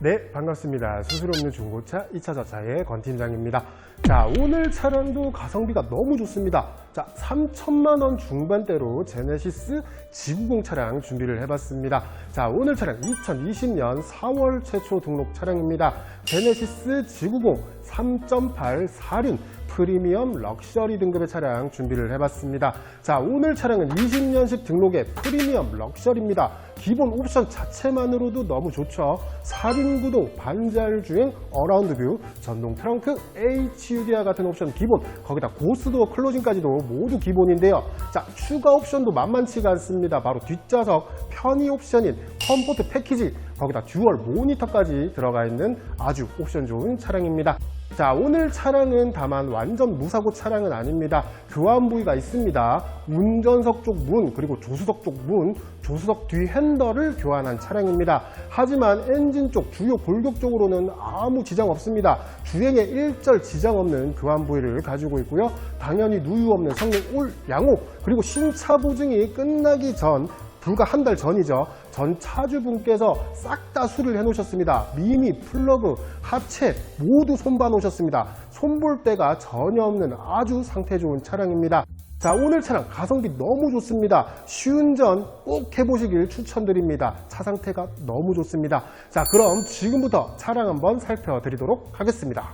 네, 반갑습니다. 수술 없는 중고차 2차 자차의 권 팀장입니다. 자, 오늘 차량도 가성비가 너무 좋습니다. 자, 3천만 원 중반대로 제네시스 지구공 차량 준비를 해봤습니다. 자, 오늘 차량 2020년 4월 최초 등록 차량입니다. 제네시스 지구공 3.8 4륜 프리미엄 럭셔리 등급의 차량 준비를 해봤습니다. 자, 오늘 차량은 20년식 등록의 프리미엄 럭셔리입니다. 기본 옵션 자체만으로도 너무 좋죠. 4륜 구동, 반잘 주행, 어라운드 뷰, 전동 트렁크, HUD와 같은 옵션 기본, 거기다 고스도어 클로징까지도 모두 기본인데요. 자, 추가 옵션도 만만치가 않습니다. 바로 뒷좌석 편의 옵션인 컴포트 패키지, 거기다 듀얼 모니터까지 들어가 있는 아주 옵션 좋은 차량입니다. 자, 오늘 차량은 다만 완전 무사고 차량은 아닙니다. 교환 부위가 있습니다. 운전석 쪽 문, 그리고 조수석 쪽 문, 조수석 뒤 핸들을 교환한 차량입니다. 하지만 엔진 쪽 주요 골격 쪽으로는 아무 지장 없습니다. 주행에 일절 지장 없는 교환 부위를 가지고 있고요. 당연히 누유 없는 성능 올 양호, 그리고 신차 보증이 끝나기 전 불과 한 달 전이죠. 전 차주분께서 싹 다 수리를 해놓으셨습니다. 미미, 플러그, 하체 모두 손봐 놓으셨습니다. 손볼 데가 전혀 없는 아주 상태 좋은 차량입니다. 자, 오늘 차량 가성비 너무 좋습니다. 시운전 꼭 해보시길 추천드립니다. 차 상태가 너무 좋습니다. 자, 그럼 지금부터 차량 한번 살펴드리도록 하겠습니다.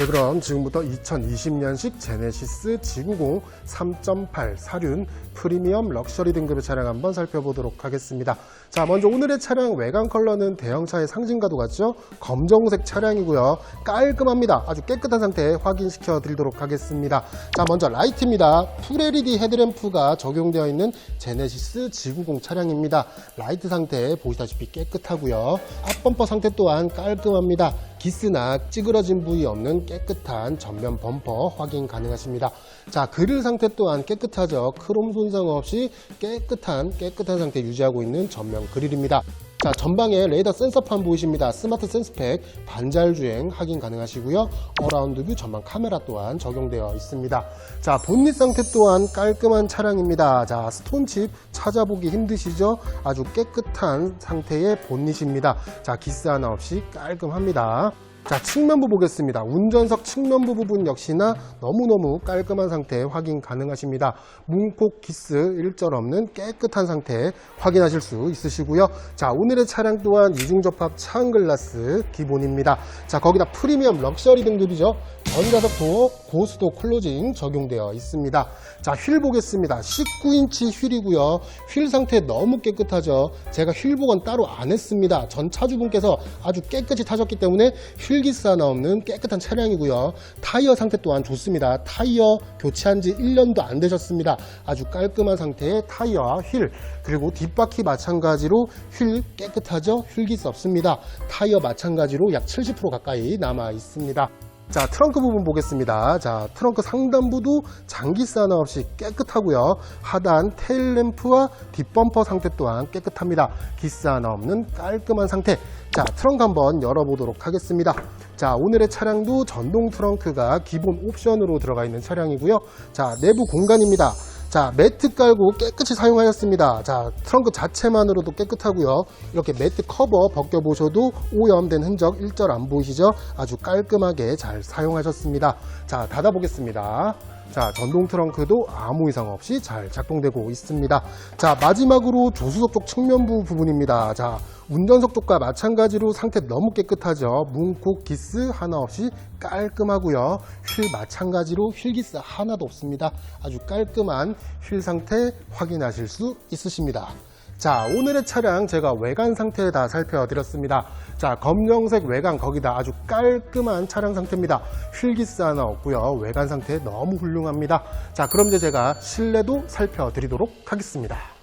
네, 그럼 지금부터 2020년식 제네시스 지구공 3.8 사륜 프리미엄 럭셔리 등급의 차량 한번 살펴보도록 하겠습니다. 자, 먼저 오늘의 차량 외관 컬러는 대형차의 상징과도 같죠? 검정색 차량이고요. 깔끔합니다. 아주 깨끗한 상태 확인시켜 드리도록 하겠습니다. 자, 먼저 라이트입니다. 풀 LED 헤드램프가 적용되어 있는 제네시스 지구공 차량입니다. 라이트 상태 보시다시피 깨끗하고요. 앞범퍼 상태 또한 깔끔합니다. 기스나 찌그러진 부위 없는 깨끗한 전면 범퍼 확인 가능하십니다. 자, 그릴 상태 또한 깨끗하죠. 크롬 손상 없이 깨끗한 깨끗한 상태 유지하고 있는 전면 그릴입니다. 자, 전방에 레이더 센서판 보이십니다. 스마트 센스팩 반잘 주행 확인 가능하시고요. 어라운드 뷰 전방 카메라 또한 적용되어 있습니다. 자, 본닛 상태 또한 깔끔한 차량입니다. 자, 스톤칩 찾아보기 힘드시죠? 아주 깨끗한 상태의 본닛입니다. 자, 기스 하나 없이 깔끔합니다. 자, 측면부 보겠습니다. 운전석 측면부 부분 역시나 너무너무 깔끔한 상태 확인 가능하십니다. 문콕 기스 일절 없는 깨끗한 상태 확인하실 수 있으시고요. 자, 오늘의 차량 또한 이중접합 차은글라스 기본입니다. 자, 거기다 프리미엄 럭셔리 등급이죠. 전자석 도어 고수도 클로징 적용되어 있습니다. 자, 휠 보겠습니다. 19인치 휠이고요. 휠 상태 너무 깨끗하죠. 제가 휠 복원 따로 안 했습니다. 전 차주분께서 아주 깨끗이 타셨기 때문에 휠 기스 하나 없는 깨끗한 차량이고요. 타이어 상태 또한 좋습니다. 타이어 교체한 지 1년도 안 되셨습니다. 아주 깔끔한 상태의 타이어와 휠 그리고 뒷바퀴 마찬가지로 휠 깨끗하죠. 휠기스 없습니다. 타이어 마찬가지로 약 70% 가까이 남아 있습니다. 자, 트렁크 부분 보겠습니다. 자, 트렁크 상단부도 장기스 하나 없이 깨끗하고요. 하단 테일 램프와 뒷범퍼 상태 또한 깨끗합니다. 기스 하나 없는 깔끔한 상태. 자, 트렁크 한번 열어보도록 하겠습니다. 자, 오늘의 차량도 전동 트렁크가 기본 옵션으로 들어가 있는 차량이고요. 자, 내부 공간입니다. 자, 매트 깔고 깨끗이 사용하였습니다. 자, 트렁크 자체만으로도 깨끗하고요. 이렇게 매트 커버 벗겨보셔도 오염된 흔적 일절 안 보이시죠? 아주 깔끔하게 잘 사용하셨습니다. 자, 닫아보겠습니다. 자, 전동 트렁크도 아무 이상 없이 잘 작동되고 있습니다. 자, 마지막으로 조수석 쪽 측면부 부분입니다. 자, 운전석 쪽과 마찬가지로 상태 너무 깨끗하죠. 문콕 기스 하나 없이 깔끔하고요. 휠 마찬가지로 휠 기스 하나도 없습니다. 아주 깔끔한 휠 상태 확인하실 수 있으십니다. 자, 오늘의 차량 제가 외관 상태 다 살펴드렸습니다. 자, 검정색 외관 거기다 아주 깔끔한 차량 상태입니다. 휠기스 하나 없고요. 외관 상태 너무 훌륭합니다. 자, 그럼 이제 제가 실내도 살펴드리도록 하겠습니다.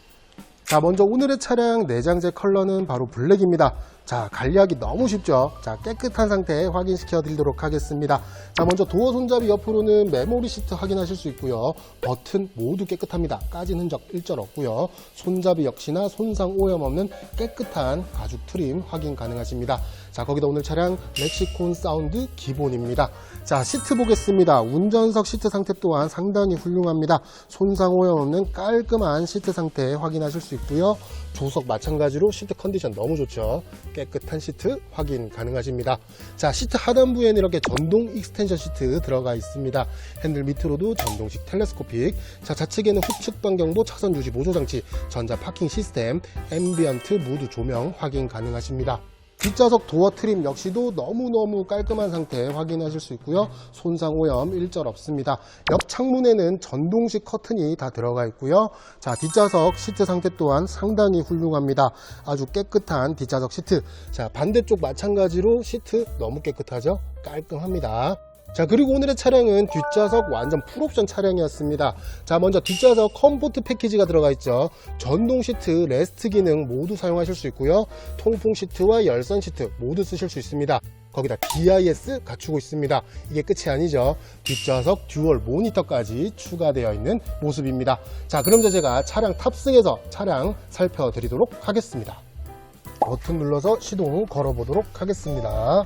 자, 먼저 오늘의 차량 내장재 컬러는 바로 블랙입니다. 자, 관리하기 너무 쉽죠? 자, 깨끗한 상태 확인시켜 드리도록 하겠습니다. 자, 먼저 도어 손잡이 옆으로는 메모리 시트 확인하실 수 있고요. 버튼 모두 깨끗합니다. 까진 흔적 일절 없고요. 손잡이 역시나 손상 오염 없는 깨끗한 가죽 트림 확인 가능하십니다. 자, 거기다 오늘 차량 렉시콘 사운드 기본입니다. 자, 시트 보겠습니다. 운전석 시트 상태 또한 상당히 훌륭합니다. 손상 오염 없는 깔끔한 시트 상태 확인하실 수 있고요. 조석 마찬가지로 시트 컨디션 너무 좋죠. 깨끗한 시트 확인 가능하십니다. 자, 시트 하단부에는 이렇게 전동 익스텐션 시트 들어가 있습니다. 핸들 밑으로도 전동식 텔레스코픽. 자, 좌측에는 후측 방경보 차선 유지 보조 장치, 전자 파킹 시스템, 앰비언트 모두 조명 확인 가능하십니다. 뒷좌석 도어 트림 역시도 너무너무 깔끔한 상태 확인하실 수 있고요. 손상 오염 일절 없습니다. 옆 창문에는 전동식 커튼이 다 들어가 있고요. 자, 뒷좌석 시트 상태 또한 상당히 훌륭합니다. 아주 깨끗한 뒷좌석 시트. 자, 반대쪽 마찬가지로 시트 너무 깨끗하죠? 깔끔합니다. 자 그리고 오늘의 차량은 뒷좌석 완전 풀옵션 차량이었습니다. 자 먼저 뒷좌석 컴포트 패키지가 들어가 있죠. 전동 시트 레스트 기능 모두 사용하실 수 있고요. 통풍 시트와 열선 시트 모두 쓰실 수 있습니다. 거기다 BIS 갖추고 있습니다. 이게 끝이 아니죠. 뒷좌석 듀얼 모니터까지 추가되어 있는 모습입니다. 자 그럼 이제 제가 차량 탑승해서 차량 살펴드리도록 하겠습니다 버튼 눌러서 시동 걸어보도록 하겠습니다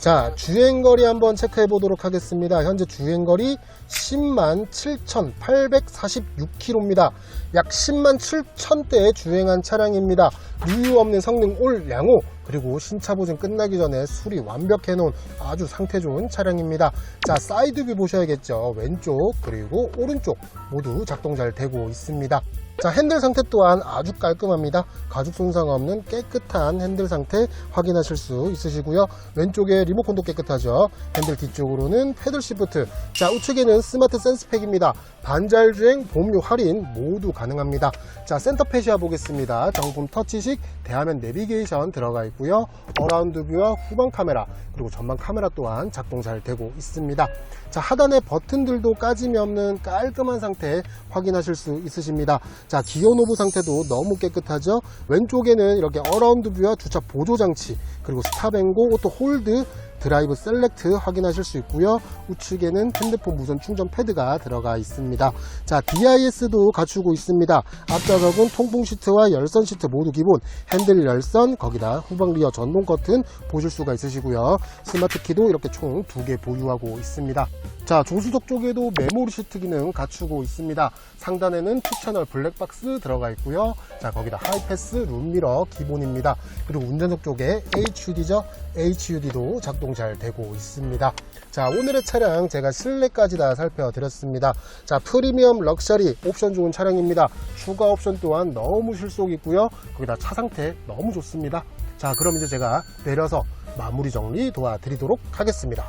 자, 주행거리 한번 체크해 보도록 하겠습니다. 현재 주행거리 10만 7,846km입니다. 약 10만 7천대 주행한 차량입니다. 누유 없는 성능 올 양호, 그리고 신차 보증 끝나기 전에 수리 완벽해 놓은 아주 상태 좋은 차량입니다. 자, 사이드 뷰 보셔야겠죠. 왼쪽, 그리고 오른쪽 모두 작동 잘 되고 있습니다. 자, 핸들 상태 또한 아주 깔끔합니다. 가죽 손상 없는 깨끗한 핸들 상태 확인하실 수 있으시고요. 왼쪽에 리모컨도 깨끗하죠. 핸들 뒤쪽으로는 패들 시프트. 자, 우측에는 스마트 센스팩입니다. 반잘 주행, 보험료 할인 모두 가능합니다. 자, 센터 패시아 보겠습니다. 정품 터치식 대화면 내비게이션 들어가 있고요. 어라운드 뷰와 후방 카메라, 그리고 전방 카메라 또한 작동 잘 되고 있습니다. 자, 하단의 버튼들도 까짐이 없는 깔끔한 상태 확인하실 수 있으십니다. 자, 기어 노브 상태도 너무 깨끗하죠? 왼쪽에는 이렇게 어라운드 뷰와 주차 보조 장치, 그리고 스탑 앤고 오토 홀드 드라이브 셀렉트 확인하실 수 있고요. 우측에는 핸드폰 무선 충전 패드가 들어가 있습니다. 자, DIS도 갖추고 있습니다. 앞좌석은 통풍 시트와 열선 시트 모두 기본, 핸들 열선, 거기다 후방 리어 전동 커튼 보실 수가 있으시고요. 스마트 키도 이렇게 총 두 개 보유하고 있습니다. 자, 조수석 쪽에도 메모리 시트 기능 갖추고 있습니다. 상단에는 투채널 블랙박스 들어가 있고요. 자, 거기다 하이패스 룸미러 기본입니다. 그리고 운전석 쪽에 HUD죠. HUD도 작동 잘 되고 있습니다. 자, 오늘의 차량 제가 실내까지 다 살펴드렸습니다. 자, 프리미엄 럭셔리 옵션 좋은 차량입니다. 추가 옵션 또한 너무 실속 있고요. 거기다 차 상태 너무 좋습니다. 자, 그럼 이제 제가 내려서 마무리 정리 도와드리도록 하겠습니다.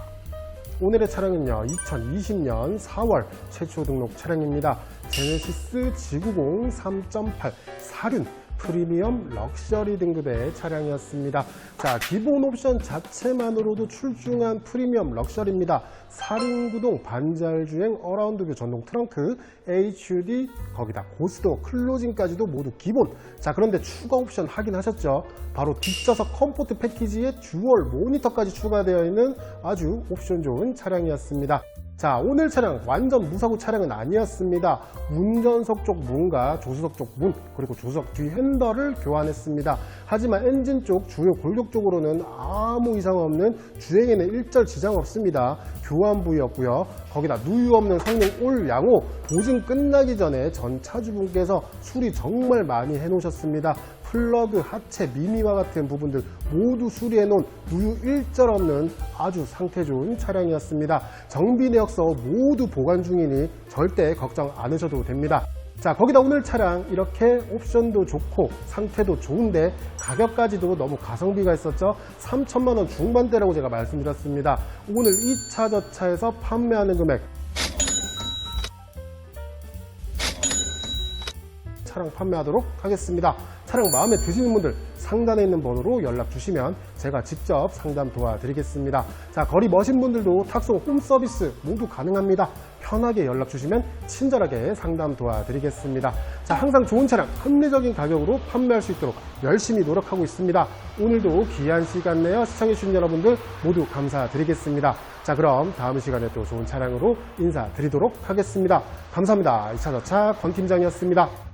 오늘의 차량은요 2020년 4월 최초 등록 차량입니다 제네시스 G90 3.8 사륜 프리미엄 럭셔리 등급의 차량이었습니다. 자 기본 옵션 자체만으로도 출중한 프리미엄 럭셔리입니다. 4륜 구동 반잘주행 어라운드 뷰 전동 트렁크 HUD 거기다 고스도 클로징까지도 모두 기본. 자 그런데 추가 옵션 확인하셨죠? 바로 뒷좌석 컴포트 패키지에 듀얼 모니터까지 추가되어 있는 아주 옵션 좋은 차량이었습니다 자 오늘 차량 완전 무사고 차량은 아니었습니다. 운전석 쪽 문과 조수석 쪽 문 그리고 조수석 뒤 핸들을 교환했습니다. 하지만 엔진 쪽 주요 골격 쪽으로는 아무 이상 없는 주행에는 일절 지장 없습니다. 교환 부위였고요 거기다 누유 없는 성능 올 양호 보증 끝나기 전에 전 차주분께서 수리 정말 많이 해놓으셨습니다 플러그, 하체, 미미와 같은 부분들 모두 수리해 놓은 누유 일절 없는 아주 상태 좋은 차량이었습니다. 정비 내역서 모두 보관 중이니 절대 걱정 안 하셔도 됩니다. 자, 거기다 오늘 차량 이렇게 옵션도 좋고 상태도 좋은데 가격까지도 너무 가성비가 있었죠. 3천만 원 중반대라고 제가 말씀드렸습니다. 오늘 이 차 저 차에서 판매하는 금액 차량 판매하도록 하겠습니다. 차량 마음에 드시는 분들 상단에 있는 번호로 연락 주시면 제가 직접 상담 도와드리겠습니다. 자, 거리 머신 분들도 탁송 홈 서비스 모두 가능합니다. 편하게 연락 주시면 친절하게 상담 도와드리겠습니다. 자, 항상 좋은 차량 합리적인 가격으로 판매할 수 있도록 열심히 노력하고 있습니다. 오늘도 귀한 시간 내어 시청해주신 여러분들 모두 감사드리겠습니다. 자, 그럼 다음 시간에 또 좋은 차량으로 인사드리도록 하겠습니다. 감사합니다. 2차 저차 권 팀장이었습니다.